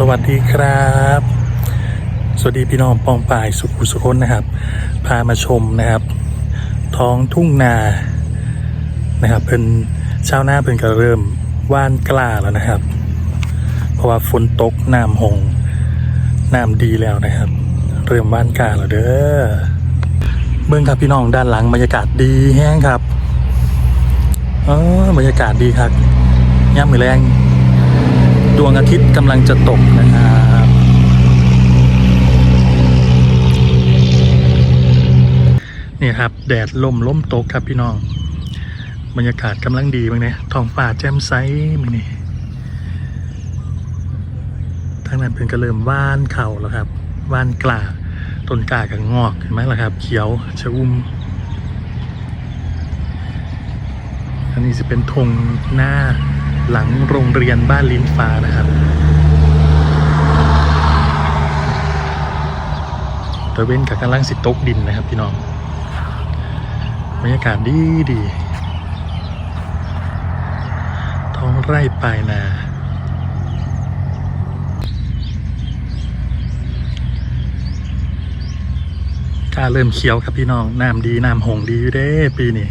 สวัสดีครับ สวัสดีพี่น้องปองปายสุขุสุคนนะครับ พามาชมนะครับ ท้องทุ่งนานะครับ เพิ่นชาวนาเพิ่นก็เริ่มว่านกล้าแล้วนะครับ เพราะว่าฝนตกน้ำหงน้ำดีแล้วนะครับ เริ่มว่านกล้าแล้วเด้อเบื้องครับพี่น้องด้านหลังบรรยากาศดีแห้งครับเออบรรยากาศดีครับย่ามือแรง ดวงอาทิตย์กำลังจะตกนะครับนี่ครับ แดดลมล้มตกครับพี่น้อง บรรยากาศกำลังดีบ้งเนี่ยท้องฟ้าแจ่มใสมั้งนี่ทางนั้นเพิ่นก็เริ่มว่านเข่าแล้วครับว่านกล้าต้นกล้ากับงอกเห็นไหมล่ะครับ เขียวชะอุ่มอันนี้จะเป็นธงหน้า หลังโรงเรียนบ้านลิ้นฟ้านะครับตะเว้นกับกำลังสิตกดินนะครับพี่น้องบรรยากาศดีดีท้องไร่ปลายนากาเริ่มเขียวครับพี่น้อง น้ำดี น้ำหงดีอยู่เด้ปีนี้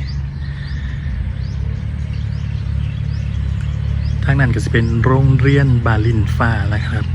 ทางนั้นก็จะเป็นโรงเรียนบาลินฟ้านะครับ